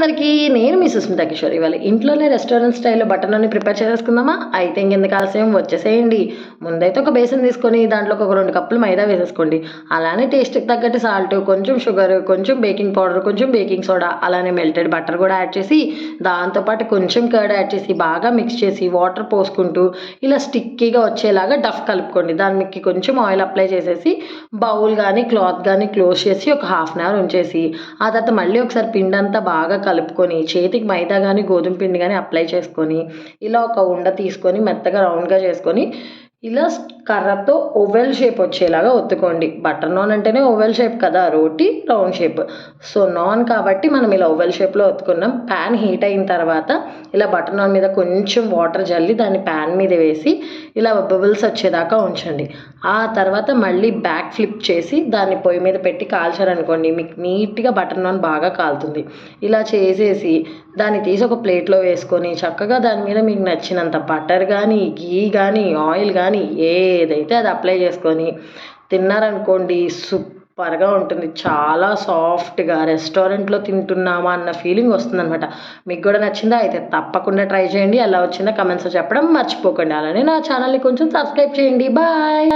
అందరికీ నేను మీ సుస్మిత కిషోర్. ఇవాళ ఇంట్లోనే రెస్టారెంట్ స్టైల్లో బటర్ నాన్ని ప్రిపేర్ చేసేసుకుందామా? అయితే ఇంకెందుకు ఆలస్యం వచ్చేసేయండి. ముందైతే ఒక బేసన్ తీసుకొని దాంట్లో ఒక రెండు కప్పులు మైదా వేసేసుకోండి. అలానే టేస్ట్కి తగ్గట్టు సాల్ట్ కొంచెం షుగర్ కొంచెం బేకింగ్ పౌడర్ కొంచెం బేకింగ్ సోడా అలానే మెల్టెడ్ బటర్ కూడా యాడ్ చేసి దాంతోపాటు కొంచెం కర్డ్ యాడ్ చేసి బాగా మిక్స్ చేసి వాటర్ పోసుకుంటూ ఇలా స్టిక్కీగా వచ్చేలాగా డఫ్ కలుపుకోండి. దానికి కొంచెం ఆయిల్ అప్లై చేసేసి బౌల్ కానీ క్లాత్ కానీ క్లోజ్ చేసి ఒక హాఫ్ అన్ అవర్ ఉంచేసి ఆ తర్వాత మళ్ళీ ఒకసారి పిండి అంతా బాగా కలుపుకొని చేతికి మైదా కానీ గోధుమ పిండి కానీ అప్లై చేసుకొని ఇలా ఒక ఉండ తీసుకొని మెత్తగా రౌండ్గా చేసుకొని ఇలా కర్రతో ఓవెల్ షేప్ వచ్చేలాగా ఒత్తుకోండి. బటర్ నాన్ అంటేనే ఓవెల్ షేప్ కదా రోటీ రౌండ్ షేప్. సో నాన్ కాబట్టి మనం ఇలా ఓవెల్ షేప్లో ఒత్తుకున్నాం. ప్యాన్ హీట్ అయిన తర్వాత ఇలా బటర్ నాన్ మీద కొంచెం వాటర్ జల్లి దాన్ని ప్యాన్ మీద వేసి ఇలా బబుల్స్ వచ్చేదాకా ఉంచండి. ఆ తర్వాత మళ్ళీ బ్యాక్ ఫ్లిప్ చేసి దాన్ని పొయ్యి మీద పెట్టి కాల్చారనుకోండి మీకు నీట్గా బటర్ నాన్ బాగా కాలుతుంది. ఇలా చేసేసి దాన్ని తీసి ఒక ప్లేట్లో వేసుకొని చక్కగా దాని మీద మీకు నచ్చినంత బటర్ కానీ గీ కానీ ఆయిల్ కానీ ఏదైతే అది అప్లై చేసుకొని తిన్నారనుకోండి సూపర్గా ఉంటుంది. చాలా సాఫ్ట్గా రెస్టారెంట్లో తింటున్నామా అన్న ఫీలింగ్ వస్తుందనమాట మీకు కూడా నచ్చిందా? అయితే తప్పకుండా ట్రై చేయండి. ఎలా వచ్చిందో కమెంట్స్లో చెప్పడం మర్చిపోకండి. అలానే నా ఛానల్ని కొంచెం సబ్స్క్రైబ్ చేయండి. బాయ్!